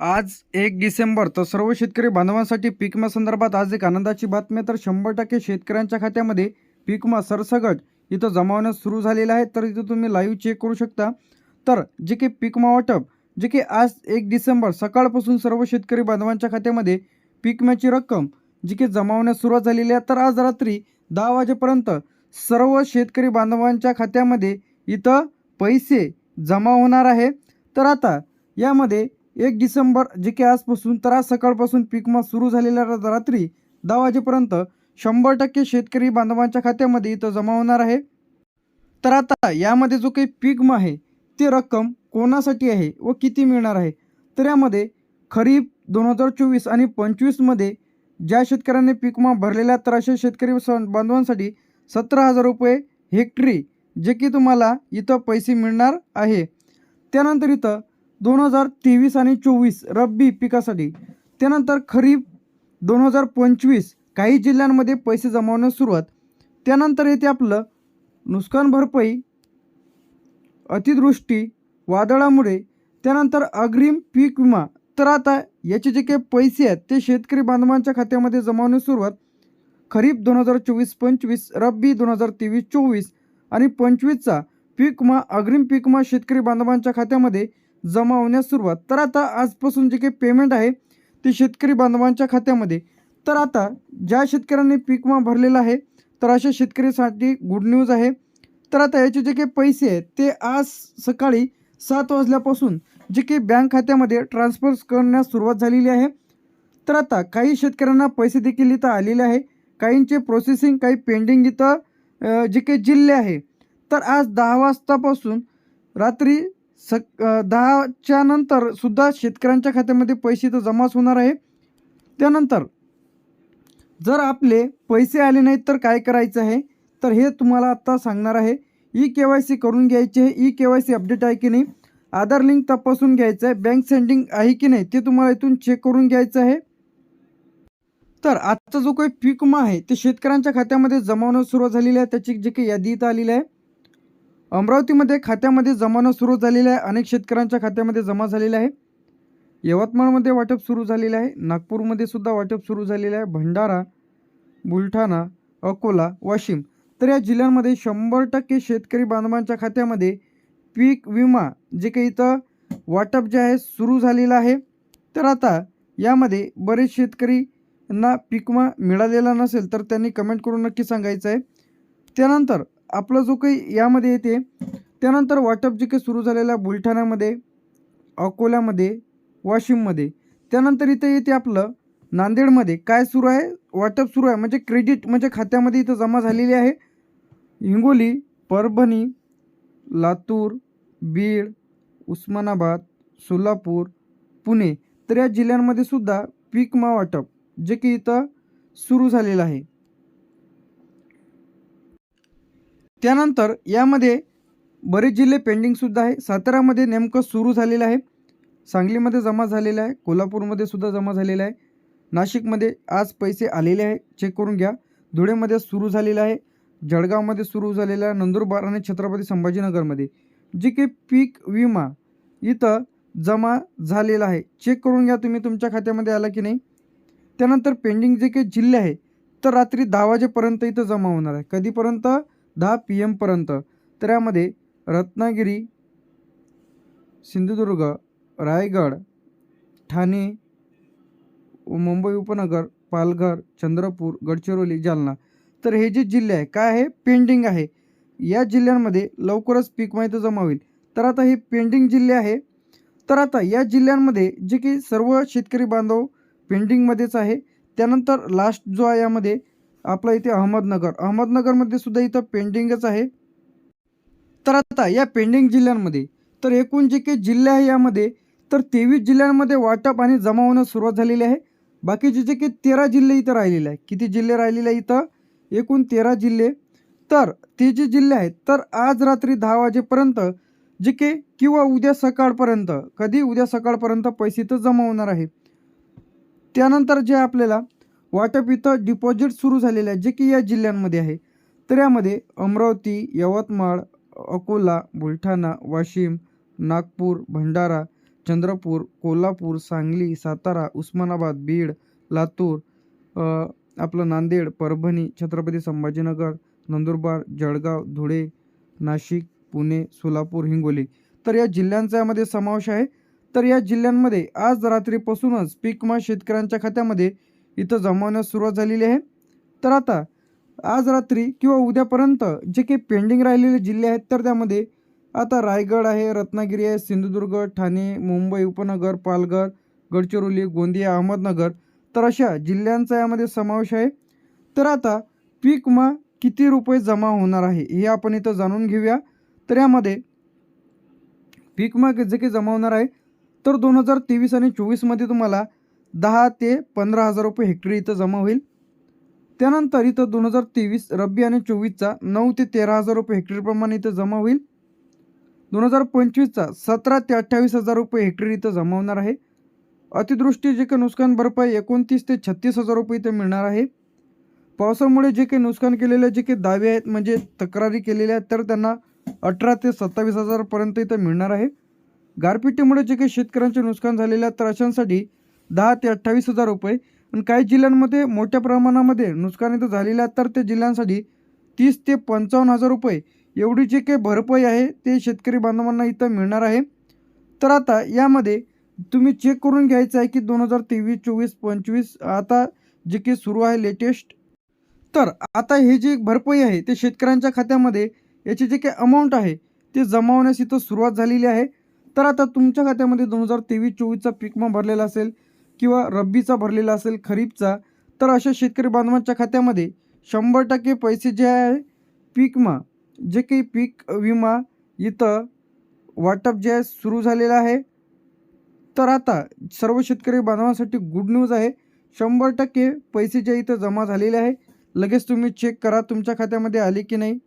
आज एक डिसेंबर तर सर्व शेतकरी बांधवांसाठी पीक संदर्भात आज एक आनंदाची बातमी तर शंभर टक्के शेतकऱ्यांच्या खात्यामध्ये पीक विमा सरसगट इथं जमा होण्यास सुरू झालेलं आहे. तर इथं तुम्ही लाईव्ह चेक करू शकता. तर जे की पीक विमा वाटप जे की आज एक डिसेंबर सकाळपासून सर्व शेतकरी बांधवांच्या खात्यामध्ये पीक विम्याची रक्कम जी की जमा होण्यास सुरुवात झालेली आहे. तर आज रात्री दहा वाजेपर्यंत सर्व शेतकरी बांधवांच्या खात्यामध्ये इथं पैसे जमा होणार आहे. तर आता यामध्ये एक डिसेंबर जे की आजपासून तर आज सकाळपासून पिकमा सुरू झालेल्या रात्री दहा वाजेपर्यंत शंभर टक्के शेतकरी बांधवांच्या खात्यामध्ये इथं जमा होणार आहे. तर आता यामध्ये जो काही पीक आहे ती रक्कम कोणासाठी आहे व किती मिळणार आहे? तर यामध्ये खरीप दोन हजार चोवीस आणि पंचवीसमध्ये ज्या शेतकऱ्यांनी पिकमा भरलेल्या तर अशा शेतकरी स- बांधवांसाठी सतरा हजार रुपये हेक्टरी जे की तुम्हाला इथं पैसे मिळणार आहे. त्यानंतर इथं दोन हजार तेवीस आणि चोवीस रब्बी पिकासाठी. त्यानंतर खरीप दोन हजार पंचवीस काही जिल्ह्यांमध्ये पैसे जमावण्यास सुरुवात. त्यानंतर येते आपलं नुकसान भरपाई अतिदृष्टी वादळामुळे. त्यानंतर अग्रिम पीक विमा. तर आता याचे जे काही पैसे आहेत ते शेतकरी बांधवांच्या खात्यामध्ये जमावण्यास सुरुवात. खरीप दोन हजार चोवीस पंचवीस रब्बी दोन हजार तेवीस चोवीस आणि पंचवीसचा पीक विमा अग्रिम पीक विमा शेतकरी बांधवांच्या खात्यामध्ये जमा होण्यास सुरुवात. तर आता आजपासून जे काही पेमेंट आहे ते शेतकरी बांधवांच्या खात्यामध्ये. तर आता ज्या शेतकऱ्यांनी पीक विमा भरलेला आहे तर अशा शेतकऱ्यासाठी गुड न्यूज आहे. तर आता याचे जे काही पैसे आहेत ते आज सकाळी सात वाजल्यापासून जे काही बँक खात्यामध्ये ट्रान्सफर करण्यास सुरुवात झालेली आहे. तर आता काही शेतकऱ्यांना पैसे देखील इथं आलेले आहे. काहींचे प्रोसेसिंग काही पेंडिंग इथं जे काही जिल्हे आहे. तर आज दहा वाजतापासून रात्री सक दहाच्या नंतर सुद्धा शेतकऱ्यांच्या खात्यामध्ये पैसे तर जमाच होणार आहे. त्यानंतर जर आपले पैसे आले नाहीत तर काय करायचं आहे? तर हे तुम्हाला आत्ता सांगणार आहे. ई के वाय सी करून घ्यायची आहे. E K Y C update आहे की नाही? आधार लिंक तपासून घ्यायचं आहे. बँक सेंडिंग आहे की नाही? ते तुम्हाला इथून चेक करून घ्यायचं आहे. तर आजचा जो काही पीक विमा आहे ते शेतकऱ्यांच्या खात्यामध्ये जमावण्यास सुरुवात झालेली आहे. त्याची जी काही यादी इथं आलेली आहे. अमरावतीमध्ये खात्यामध्ये जमावणं सुरू झालेलं आहे. अनेक शेतकऱ्यांच्या खात्यामध्ये जमा झालेलं आहे. यवतमाळमध्ये वाटप सुरू झालेलं आहे. नागपूरमध्ये सुद्धा वाटप सुरू झालेलं आहे. भंडारा बुलढाणा अकोला वाशिम. तर या जिल्ह्यांमध्ये शंभर टक्के शेतकरी बांधवांच्या खात्यामध्ये पीक विमा जे काही इथं वाटप जे आहे सुरू झालेलं आहे. तर आता यामध्ये बरेच शेतकरींना पीक विमा मिळालेला नसेल तर त्यांनी कमेंट करून नक्की सांगायचं आहे. त्यानंतर आपलं जो काही यामध्ये येते त्यानंतर वाटप जे काही सुरू झालेला आहे बुलढाण्यामध्ये अकोल्यामध्ये वाशिममध्ये त्यानंतर इथे येते आपलं नांदेडमध्ये. काय सुरू आहे? वाटप सुरू आहे. म्हणजे क्रेडिट म्हणजे खात्यामध्ये इथं जमा झालेली आहे. हिंगोली परभणी लातूर बीड उस्मानाबाद सोलापूर पुणे. तर या जिल्ह्यांमध्ये सुद्धा पीक मा वाटप जे की इथं सुरू झालेलं आहे. त्यानंतर यामध्ये बरेच जिल्हे पेंडिंगसुद्धा आहे. सातारामध्ये नेमकं सुरू झालेलं आहे. सांगलीमध्ये जमा झालेलं आहे. कोल्हापूरमध्ये सुद्धा जमा झालेलं आहे. नाशिकमध्ये आज पैसे आलेले आहे चेक करून घ्या. धुळेमध्ये सुरू झालेलं आहे. जळगावमध्ये सुरू झालेलं आहे. नंदुरबार आणि छत्रपती संभाजीनगरमध्ये. जे काही पीक विमा इथं जमा झालेला आहे. चेक करून घ्या. तुम्ही तुमच्या खात्यामध्ये आला की नाही. त्यानंतर पेंडिंग जे काही जिल्हे आहे तर रात्री दहा वाजेपर्यंत इथं जमा होणार आहे. कधीपर्यंत? दहा पी एमपर्यंत तर यामध्ये रत्नागिरी सिंधुदुर्ग रायगड ठाणे मुंबई उपनगर पालघर चंद्रपूर गडचिरोली जालना. तर हे जे जिल्हे आहे काय आहे? पेंडिंग आहे. या जिल्ह्यांमध्ये लवकरच पीक माहिती जमा होईल. तर आता हे पेंडिंग जिल्हे आहे. तर आता या जिल्ह्यांमध्ये जे की सर्व शेतकरी बांधव पेंडिंगमध्येच आहे. त्यानंतर लास्ट जो आहे यामध्ये आपला इथे अहमदनगर. अहमदनगरमध्ये सुद्धा इथं पेंडिंगच आहे. तर आता या पेंडिंग जिल्ह्यांमध्ये तर एकूण जे काही जिल्हे आहे यामध्ये तर तेवीस जिल्ह्यांमध्ये वाटप आणि जमा होण्यास सुरुवात झालेली आहे. बाकीचे जे काही तेरा जिल्हे इथं राहिलेले आहे किती जिल्हे राहिलेले आहे इथं? एकूण तेरा जिल्हे. तर ते जे जिल्हे आहेत तर आज रात्री दहा वाजेपर्यंत जे के किंवा उद्या सकाळपर्यंत कधी उद्या सकाळपर्यंत पैसे इथं जमा होणार आहे. त्यानंतर जे आपल्याला वाटप इथं डिपॉझिट सुरू झालेलं आहे जे की या जिल्ह्यांमध्ये आहे. तर यामध्ये अमरावती यवतमाळ अकोला बुलढाणा वाशिम नागपूर भंडारा चंद्रपूर कोल्हापूर सांगली सातारा उस्मानाबाद बीड लातूर आपलं नांदेड परभणी छत्रपती संभाजीनगर नंदुरबार जळगाव धुळे नाशिक पुणे सोलापूर हिंगोली. तर या जिल्ह्यांचा यामध्ये समावेश आहे. तर या जिल्ह्यांमध्ये आज रात्रीपासूनच पीकमा शेतकऱ्यांच्या खात्यामध्ये इथं जमवण्यास सुरुवात झालेली आहे. तर आता आज रात्री किंवा उद्यापर्यंत जे काही पेंडिंग राहिलेले जिल्हे आहेत तर त्यामध्ये आता रायगड आहे रत्नागिरी आहे सिंधुदुर्ग ठाणे मुंबई उपनगर पालघर गडचिरोली गोंदिया अहमदनगर तर अशा जिल्ह्यांचा यामध्ये समावेश आहे. तर आता पीक विमा किती रुपये जमा होणार आहे हे आपण इथं जाणून घेऊया. तर यामध्ये पीक विमा जे काही जमा होणार आहे तर दोन हजार तेवीस आणि चोवीसमध्ये तुम्हाला दहा ते पंधरा हजार रुपये हेक्टरी इथं जमा होईल. त्यानंतर इथं दोन हजार तेवीस रब्बी आणि चोवीसचा नऊ ते तेरा हजार रुपये हेक्टरीप्रमाणे इथं जमा होईल. दोन हजार पंचवीसचा सतरा ते अठ्ठावीस हजार रुपये हेक्टरी इथं जमा होणार आहे. अतिदृष्टी जे काही नुकसान भरपाई एकोणतीस ते छत्तीस हजार रुपये इथं मिळणार आहे. पावसामुळे जे काही नुकसान केलेले जे काही दावे आहेत म्हणजे तक्रारी केलेल्या आहेत तर त्यांना अठरा ते सत्तावीस हजारपर्यंत इथं मिळणार आहे. गारपिटीमुळे जे काही शेतकऱ्यांचे नुकसान झालेले आहे तर अशांसाठी दहा ते अठ्ठावीस हजार रुपये. आणि काही जिल्ह्यांमध्ये मोठ्या प्रमाणामध्ये नुकसान इथं झालेलं आहे. तर त्या जिल्ह्यांसाठी तीस ते पंचावन्न हजार रुपये. एवढी जे काही भरपाई आहे ते शेतकरी बांधवांना इथं मिळणार आहे. तर आता यामध्ये तुम्ही चेक करून घ्यायचं आहे की दोन हजार तेवीस चोवीस पंचवीस आता जे काही सुरू आहे लेटेस्ट तर आता हे जी भरपाई आहे ते शेतकऱ्यांच्या खात्यामध्ये याची जे काही अमाऊंट आहे ते जमावण्यास इथं सुरुवात झालेली आहे. तर आता तुमच्या खात्यामध्ये दोन हजार तेवीस चोवीसचा पीक विमा भरलेला असेल. किंवा रब्बीचा भरलेला असेल खरीपचा तर अशा शेतकरी बांधवांच्या खात्यामध्ये शंभर टक्के पैसे जे आहे पीक विमा जे काही पीक विमा इथं वाटप जे आहे सुरू झालेलं आहे. तर आता सर्व शेतकरी बांधवांसाठी गुड न्यूज आहे. शंभर टक्के पैसे जे इथं जमा झालेले आहे लगेच तुम्ही चेक करा तुमच्या खात्यामध्ये आले की नाही.